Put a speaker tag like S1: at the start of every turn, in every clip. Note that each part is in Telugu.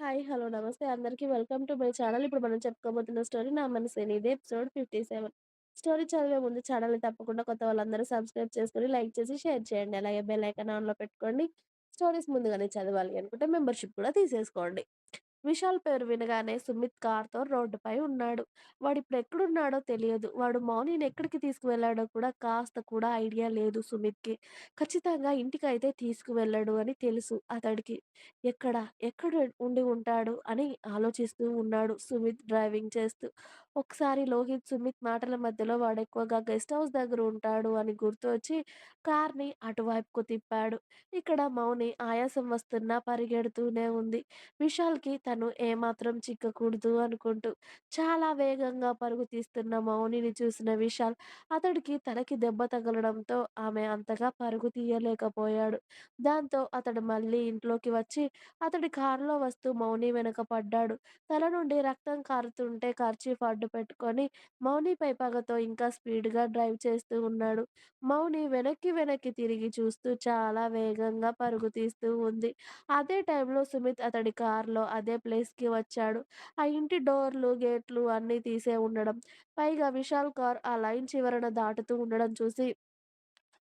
S1: హాయ్. హలో. నమస్తే అందరికి. Welcome to my channel. ఇప్పుడు మనం చెప్పుకోబోతున్న స్టోరీ 'నా మనసేని ఇది ఎపిసోడ్ 57. స్టోరీ చదివే ముందు ఛానల్‌ని తప్పకుండా కొత్త వాళ్ళందరూ సబ్స్క్రైబ్ చేసుకొని, లైక్ చేసి, షేర్ చేయండి. అలాగే బెల్ ఐకాన్ ఆన్‌లో పెట్టుకోండి. స్టోరీస్ ముందుగానే చదవాలి అనుకుంటే మెంబర్‌షిప్ కూడా తీసేసుకోండి. విశాల్ పేరు వినగానే సుమిత్ కార్‌తో రోడ్డుపై ఉన్నాడు. వాడు ఇప్పుడెక్కడున్నాడో తెలియదు. వాడు మౌనిని ఎక్కడికి తీసుకువెళ్ళాడో కూడా కాస్త కూడా ఐడియా లేదు సుమిత్‌కి. ఖచ్చితంగా ఇంటికైతే తీసుకువెళ్ళడు అని తెలుసు అతడికి. ఎక్కడ, ఎక్కడ ఉండి ఉంటాడు అని ఆలోచిస్తూ ఉన్నాడు సుమిత్ డ్రైవింగ్ చేస్తూ. ఒకసారి లోహిత్, సుమిత్ మాటల మధ్యలో వాడు ఎక్కువగా గెస్ట్ హౌస్ దగ్గర ఉంటాడు అని గుర్తొచ్చి కార్‌ని అటువైపుకు తిప్పాడు. ఇక్కడ మౌని ఆయాసం వస్తున్నా పరిగెడుతూనే ఉంది. విశాల్‌కి తను ఏమాత్రం చిక్కకూడదు అనుకుంటూ. చాలా వేగంగా పరుగు తీస్తున్న మౌనిని చూసిన విశాల్ అతడికి తలకి దెబ్బ తగలడంతో ఆమె అంతగా పరుగు తీయలేకపోయాడు. దాంతో అతడు మళ్ళీ ఇంట్లోకి వచ్చి అతడి కార్‌లో వస్తూ మౌని వెనక పడ్డాడు. తల నుండి రక్తం కారుతుంటే కర్చీఫ్ అడ్డు పెట్టుకొని మౌనిపై పగతో ఇంకా స్పీడ్‌గా డ్రైవ్ చేస్తూ ఉన్నాడు. మౌని వెనక్కి వెనక్కి తిరిగి చూస్తూ చాలా వేగంగా పరుగు తీస్తూ ఉంది. అదే టైంలో సుమిత్ అతడి కారులో అదే ప్లేస్‌కి వచ్చాడు. ఆ ఇంటి డోర్లు, గేట్లు అన్నీ తీసే ఉండడం, పైగా విశాల్ కార్ ఆ లైన్ చివరన దాటుతూ ఉండడం చూసి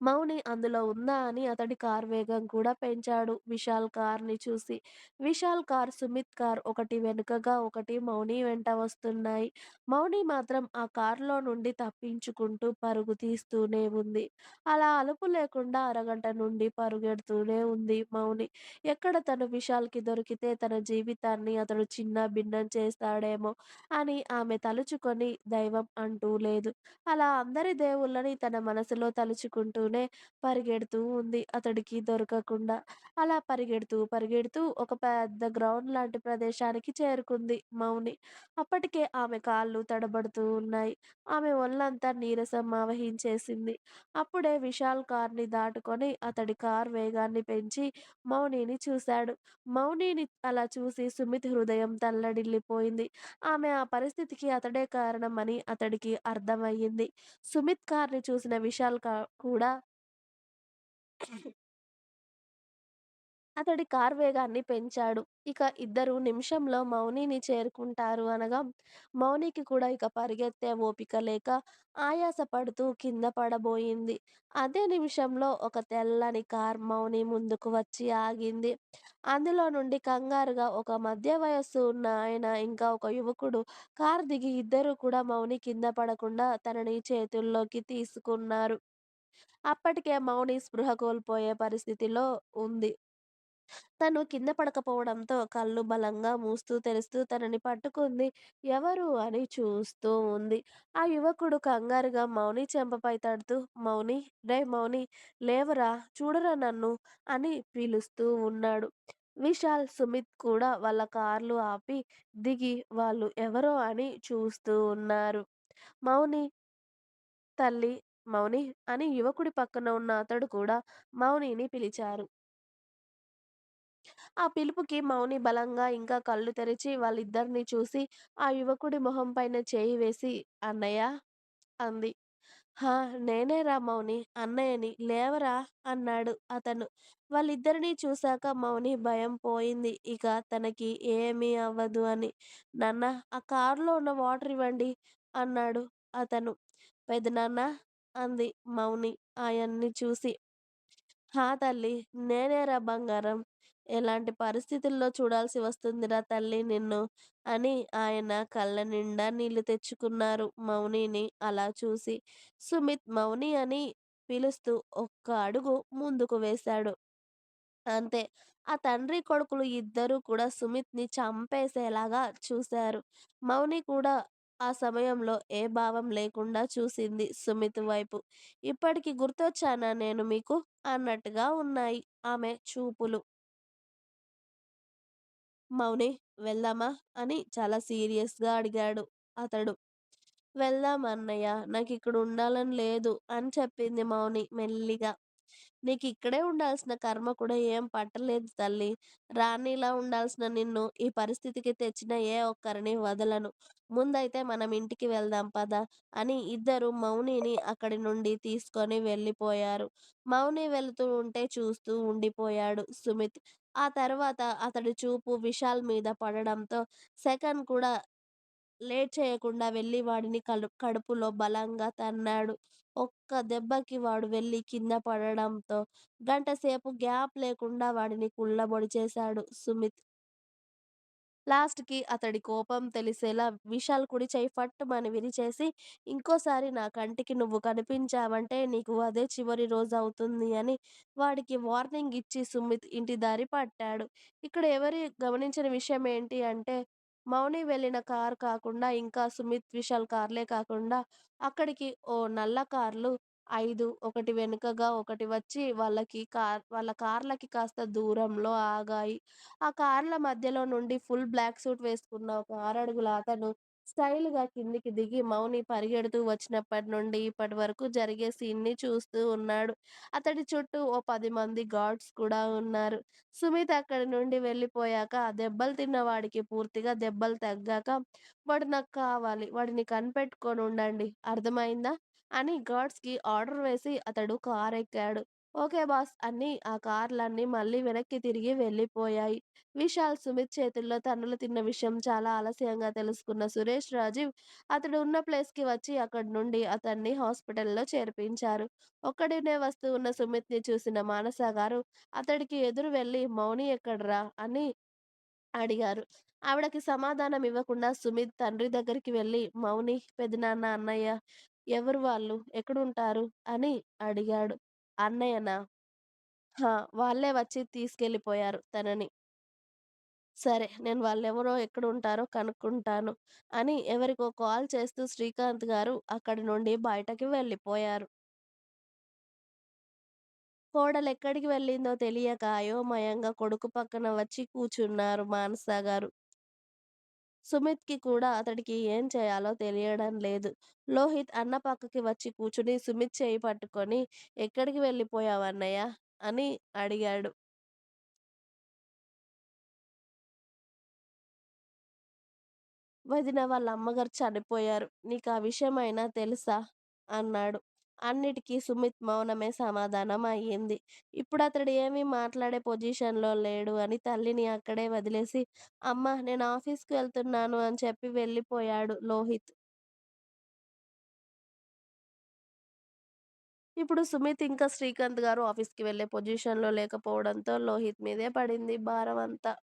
S1: మౌని అందులో ఉందా అని అతడి కార్ వేగం కూడా పెంచాడు విశాల్ కార్‌ని చూసి. విశాల్ కార్, సుమిత్ కార్ ఒకటి వెనుకగా ఒకటి మౌని వెంట వస్తున్నాయి. మౌని మాత్రం ఆ కార్‌లో నుండి తప్పించుకుంటూ పరుగు తీస్తూనే ఉంది. అలా అలుపు లేకుండా అరగంట నుండి పరుగెడుతూనే ఉంది మౌని. ఎక్కడ తను విశాల్‌కి దొరికితే తన జీవితాన్ని అతడు చిన్న భిన్నం చేస్తాడేమో అని ఆమె తలుచుకొని దైవం అంటూ లేదు. అలా అందరి దేవుళ్ళని తన మనసులో తలుచుకుంటూ తలుచుకుంటూనే పరిగెడుతూ ఉంది అతడికి దొరకకుండా. అలా పరిగెడుతూ, పరిగెడుతూ ఒక పెద్ద గ్రౌండ్ లాంటి ప్రదేశానికి చేరుకుంది మౌని. అప్పటికే ఆమె కాళ్ళు తడబడుతూ ఉన్నాయి. ఆమె ఒళ్ళంతా నీరసం ఆవహించేసింది. అప్పుడే విశాల్ కార్‌ని దాటుకొని అతడి కార్ వేగాన్ని పెంచి మౌనిని చూశాడు. మౌనిని అలా చూసి సుమిత్ హృదయం తల్లడిల్లిపోయింది. ఆమె ఆ పరిస్థితికి అతడే కారణం అని అతడికి అర్థమయ్యింది. సుమిత్ కార్‌ని చూసిన విశాల్ కూడా అతడి కారు వేగాన్ని పెంచాడు. ఇక ఇద్దరూ నిమిషంలో మౌనిని చేరుకుంటారు అనగా మౌనికి కూడా ఇక పరిగెత్తే ఓపిక లేక ఆయాస పడుతూ కింద పడబోయింది. అదే నిమిషంలో ఒక తెల్లని కార్ మౌని ముందుకు వచ్చి ఆగింది. అందులో నుండి కంగారుగా ఒక మధ్య వయస్సు ఉన్న ఆయన, ఇంకా ఒక యువకుడు కారు దిగి ఇద్దరూ కూడా మౌని కింద పడకుండా తనని చేతుల్లోకి తీసుకున్నారు. అప్పటికే మౌని స్పృహ కోల్పోయే పరిస్థితిలో ఉంది. తను కింద పడకపోవడంతో కళ్ళు బలంగా మూస్తూ తెరుస్తూ తనని పట్టుకుంది. ఎవరు? అని చూస్తూ ఉంది. ఆ యువకుడు కంగారుగా మౌని చెంపపై తడుతూ మౌని రేయ్ మౌని లేవరా చూడరా నన్ను అని పిలుస్తూ ఉన్నాడు. విశాల్, సుమిత్ కూడా వాళ్ళ కార్లు ఆపి దిగి వాళ్ళు ఎవరో అని చూస్తూ ఉన్నారు. మౌని తల్లి మౌని అని యువకుడి పక్కన ఉన్న అతడు కూడా మౌనిని పిలిచారు. ఆ పిలుపుకి మౌని బలంగా ఇంకా కళ్ళు తెరిచి వాళ్ళిద్దరినీ చూసి ఆ యువకుడి మొహం పైన చేయి వేసి అన్నయ్యా! అంది. హా! నేనేరా మౌని అన్నయ్యని లేవరా! అన్నాడు అతను. వాళ్ళిద్దరినీ చూశాక మౌని భయం పోయింది ఇక తనకి ఏమీ అవ్వదు అని. నాన్నా ఆ కారులో ఉన్న వాటర్ ఇవ్వండి అన్నాడు అతను. పెదనాన్నా! అంది మౌని ఆయన్ని చూసి. హా తల్లి నేనేరా బంగారం! ఎలాంటి పరిస్థితుల్లో చూడాల్సి వస్తుందిరా తల్లి నిన్ను అని ఆయన కళ్ళ నిండా నీళ్ళు తెచ్చుకున్నారు మౌనిని అలా చూసి. సుమిత్ మౌని అని పిలుస్తూ ఒక్క అడుగు ముందుకు వేశాడు. అంతే. ఆ తండ్రి కొడుకులు ఇద్దరూ కూడా సుమిత్‌ని చంపేసేలాగా చూశారు. మౌని కూడా ఆ సమయంలో ఏ భావం లేకుండా చూసింది సుమిత్ వైపు. ఇప్పటికి గుర్తొచ్చానా నేను మీకు? అన్నట్టుగా ఉన్నాయి ఆమె చూపులు. మౌని వెళ్దామా? అని చాలా సీరియస్‌గా అడిగాడు అతడు. వెళ్దాం అన్నయ్య. నాకు ఇక్కడ ఉండాలని లేదు అని చెప్పింది మౌని మెల్లిగా. నీకు ఇక్కడే ఉండాల్సిన కర్మ కూడా ఏం పట్టలేదు తల్లి రాణిలా ఉండాల్సిన నిన్ను ఈ పరిస్థితికి తెచ్చిన ఏ ఒక్కరిని వదలను. ముందైతే మనం ఇంటికి వెళ్దాం పద అని ఇద్దరూ మౌనిని అక్కడి నుండి తీసుకొని వెళ్ళిపోయారు. మౌని వెళుతూ ఉంటే చూస్తూ ఉండిపోయాడు సుమిత్. ఆ తర్వాత అతడి చూపు విశాల్ మీద పడడంతో సెకండ్ కూడా లేట్ చేయకుండా వెళ్ళి వాడిని కలు కడుపులో బలంగా తన్నాడు. ఒక్క దెబ్బకి వాడు వెళ్ళి కింద పడడంతో గంటసేపు గ్యాప్ లేకుండా వాడిని కుళ్ళబొడిచేశాడు సుమిత్. లాస్ట్‌కి అతడి కోపం తెలిసేలా విశాల్ కుడి చెయ్యి ఫట్టుమని విరిచేసి ఇంకోసారి నా కంటికి నువ్వు కనిపించావంటే నీకు అదే చివరి రోజవుతుంది అని వాడికి వార్నింగ్ ఇచ్చి సుమిత్ ఇంటి దారి పట్టాడు. ఇక్కడ ఎవరి గమనించని విషయం ఏంటి అంటే మౌని వెళ్ళిన కార్ కాకుండా ఇంకా సుమిత్, విశాల్ కార్లే కాకుండా అక్కడికి ఓ నల్ల కార్లు ఐదు ఒకటి వెనుకగా ఒకటి వచ్చి వాళ్ళకి కార్ వాళ్ళ కార్లకి కాస్త దూరంలో ఆగాయి. ఆ కార్ల మధ్యలో నుండి ఫుల్ బ్లాక్ సూట్ వేసుకున్న ఒక ఆరడుగుల అతను స్టైల్‌గా కిందికి దిగి మౌని పరిగెడుతూ వచ్చినప్పటి నుండి ఇప్పటి వరకు జరిగే సీన్‌ని చూస్తూ ఉన్నాడు. అతడి చుట్టూ ఓ పదిమంది గార్డ్స్ కూడా ఉన్నారు. సుమిత్ అక్కడి నుండి వెళ్ళిపోయాక దెబ్బలు తిన్న వాడికి పూర్తిగా దెబ్బలు తగ్గాక వాడు నాకు కావాలి. వాడిని కనిపెట్టుకొని ఉండండి అర్థమైందా? అని గార్డ్స్‌కి ఆర్డర్ వేసి అతడు కారెక్కాడు. ఓకే బాస్ అన్ని ఆ కార్లన్నీ మళ్ళీ వెనక్కి తిరిగి వెళ్ళిపోయాయి విశాల్, సుమిత్ చేతుల్లో తన్నులు తిన్న విషయం చాలా ఆలస్యంగా తెలుసుకున్న సురేష్, రాజీవ్ అతడు ఉన్న ప్లేస్‌కి వచ్చి అక్కడి నుండి అతన్ని హాస్పిటల్‌లో చేర్పించారు. ఒక్కడినే వస్తూ ఉన్న సుమిత్‌ని చూసిన మానసగారు అతడికి ఎదురు వెళ్ళి మౌని ఎక్కడ్రా? అని అడిగారు. ఆవిడకి సమాధానం ఇవ్వకుండా సుమిత్ తండ్రి దగ్గరికి వెళ్ళి మౌని, పెదనాన్న, అన్నయ్య ఎవరు వాళ్ళు? ఎక్కడుంటారు? అని అడిగాడు. అన్నయ్యనా? హా! వాళ్ళే వచ్చి తీసుకెళ్ళిపోయారు తనని. సరే నేను వాళ్ళెవరో ఎక్కడుంటారో కనుక్కుంటాను అని ఎవరికో కాల్ చేస్తూ శ్రీకాంత్ గారు అక్కడి నుండి బయటకి వెళ్ళిపోయారు. కోడలెక్కడికి వెళ్ళిందో తెలియక అయోమయంగా కొడుకు పక్కన వచ్చి కూచున్నారు మానసగారు. సుమిత్‌కి కూడా అతడికి ఏం చేయాలో తెలియడం లేదు. లోహిత్ అన్న పక్కకి వచ్చి కూర్చుని సుమిత్ చేయి పట్టుకొని ఎక్కడికి వెళ్ళిపోయావన్నయ్య అని అడిగాడు. వదిన వాళ్ళ అమ్మగారు చనిపోయారు. నీకు ఆ విషయమైనా తెలుసా? అన్నాడు. అన్నిటికీ సుమిత్ మౌనమే సమాధానం అయ్యింది. అతడు ఏమీ మాట్లాడే పొజిషన్‌లో లేడు అని తల్లిని అక్కడే వదిలేసి అమ్మ నేను ఆఫీస్‌కి వెళ్తున్నాను అని చెప్పి వెళ్ళిపోయాడు లోహిత్. ఇప్పుడు సుమిత్ ఇంకా శ్రీకాంత్ గారు ఆఫీస్‌కి వెళ్ళే పొజిషన్‌లో లేకపోవడంతో లోహిత్ మీదే పడింది భారం అంతా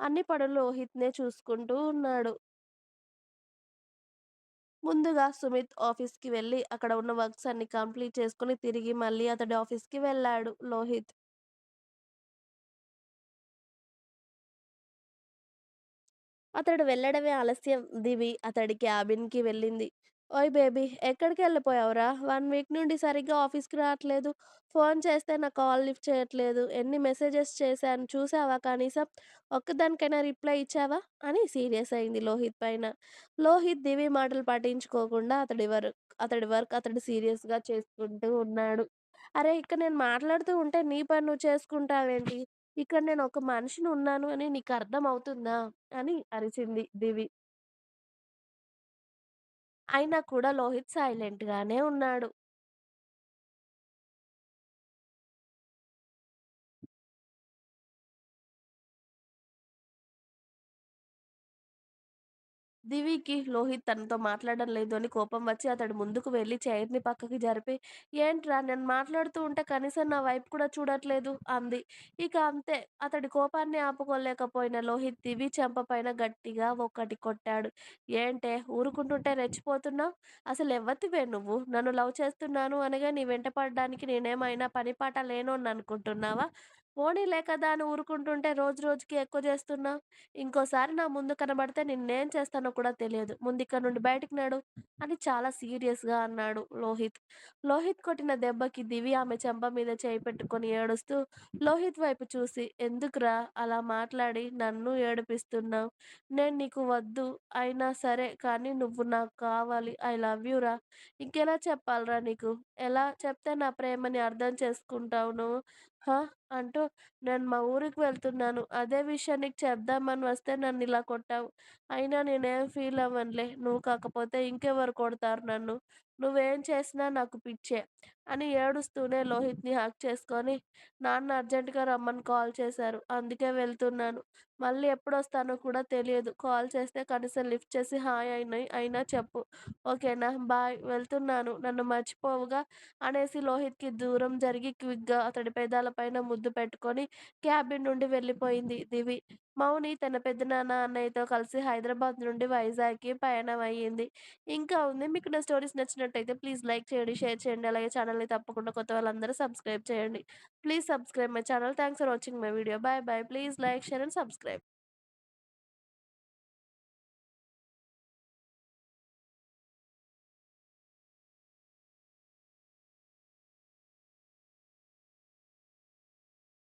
S1: అన్ని పనులు లోహిత్‌నే చూసుకుంటూ ఉన్నాడు. ముందుగా సుమిత్ ఆఫీస్‌కి వెళ్ళి అక్కడ ఉన్న వర్క్స్ అన్ని కంప్లీట్ చేసుకొని తిరిగి మళ్ళీ అతడి ఆఫీస్‌కి వెళ్ళాడు లోహిత్. అతడు వెళ్ళడమే ఆలస్యం దివి అతడి క్యాబిన్‌కి వెళ్ళింది. ఓయ్ బేబీ ఎక్కడికెళ్ళిపోయావురా? వన్ వీక్ నుండి సరిగ్గా ఆఫీస్‌కి రాట్లేదు. ఫోన్ చేస్తే నా కాల్ లిఫ్ట్ చేయట్లేదు. ఎన్ని మెసేజెస్ చేశాను చూసావా కనీసం? ఒక్కదానికైనా రిప్లై ఇచ్చావా? అని సీరియస్ అయింది లోహిత్ పైన. లోహిత్ దివి మాటలు పట్టించుకోకుండా అతడి వర్క్ అతడి వర్క్ అతడు సీరియస్‌గా చేసుకుంటూ ఉన్నాడు. అరేయ్ ఇక్కడ నేను మాట్లాడుతూ ఉంటే నీ పని నువ్వు చేసుకుంటావేంటి? ఇక్కడ నేను ఒక మనిషిని ఉన్నాను అని నీకర్థం అవుతుందా? అని అరిచింది దివి. అయినా కూడా లోహిత్ సైలెంట్‌గానే ఉన్నాడు. దివికి లోహిత్ తనతో మాట్లాడడం లేదు అని కోపం వచ్చి అతడు ముందుకు వెళ్ళి చైర్‌ని పక్కకి జరిపి ఏంట్రా నేను మాట్లాడుతూ ఉంటే కనీసం నా వైపు కూడా చూడట్లేదు అంది. ఇక అంతే అతడి కోపాన్ని ఆపుకోలేకపోయిన లోహిత్ దివి చెంప పైన గట్టిగా ఒకటి కొట్టాడు. ఏంటే ఊరుకుంటుంటే రెచ్చిపోతున్నావు అసలు అసలెవ్వతివే నువ్వు? నన్ను లవ్ చేస్తున్నాను అనగా నీ వెంట పడడానికి నేనేమైనా పనిపాట లేనోడిననుకుంటున్నావా? పోనీలే కదా అని ఊరుకుంటుంటే రోజు రోజుకి ఎక్కువ చేస్తున్నావ్. ఇంకోసారి నా ముందు కనబడితే నిన్నేం చేస్తానో కూడా తెలియదు. ముందిక్కడి నుండి బయటికి నడు అని చాలా సీరియస్‌గా అన్నాడు లోహిత్. లోహిత్ కొట్టిన దెబ్బకి దివి ఆమె చెంప మీద చెయ్యి పెట్టుకొని ఏడుస్తూ లోహిత్ వైపు చూసి ఎందుకురా అలా మాట్లాడి నన్ను ఏడిపిస్తున్నావ్? నేను నీకు వద్దు అయినా సరే కానీ నువ్వు నాకు కావాలి. ఐ లవ్ యూ రా! ఇంకెలా చెప్పాలిరా నీకు? ఎలా చెప్తే నా ప్రేమని అర్థం చేసుకుంటావు నువ్వు? హ! అంటూ నేను మా ఊరికి వెళ్తున్నాను. అదే విషయం నీకు చెప్దామని వస్తే నన్నిలా కొట్టావు. అయినా నేనేం ఫీల్ అవ్వనులే. నువ్వు కాకపోతే ఇంకెవరు కొడతారు నన్ను? నువ్వేం చేసినా నాకు పిచ్చే అని ఏడుస్తూనే లోహిత్‌ని హ్యాక్ చేసుకొని, నాన్న అర్జెంట్‌గా రమ్మని కాల్ చేశారు. అందుకే వెళ్తున్నాను. మళ్ళీ ఎప్పుడొస్తానో కూడా తెలియదు. కాల్ చేస్తే కనీసం లిఫ్ట్ చేసి హాయ్ అయినాయి అయినా చెప్పు. ఓకేనా? బాయ్. వెళ్తున్నాను. నన్ను మర్చిపోవుగా అనేసి లోహిత్‌కి దూరం జరిగి క్విక్‌గా అతడి పెదాలపైన ముద్దు పెట్టుకొని క్యాబిన్ నుండి వెళ్ళిపోయింది దివి. మౌని తన పెద్దనాన్న అన్నయ్యతో కలిసి హైదరాబాద్ నుండి వైజాగ్‌కి పయనం అయ్యింది. ఇంకా ఉంది. మీకు నా స్టోరీస్ నచ్చినట్టయితే ప్లీజ్ లైక్ చేయండి, షేర్ చేయండి. అలాగే ఛానల్‌ని తప్పకుండా కొత్త వాళ్ళందరూ సబ్స్క్రైబ్ చేయండి. Please subscribe my channel. Thanks for watching my video. Bye bye. Please like, share and subscribe.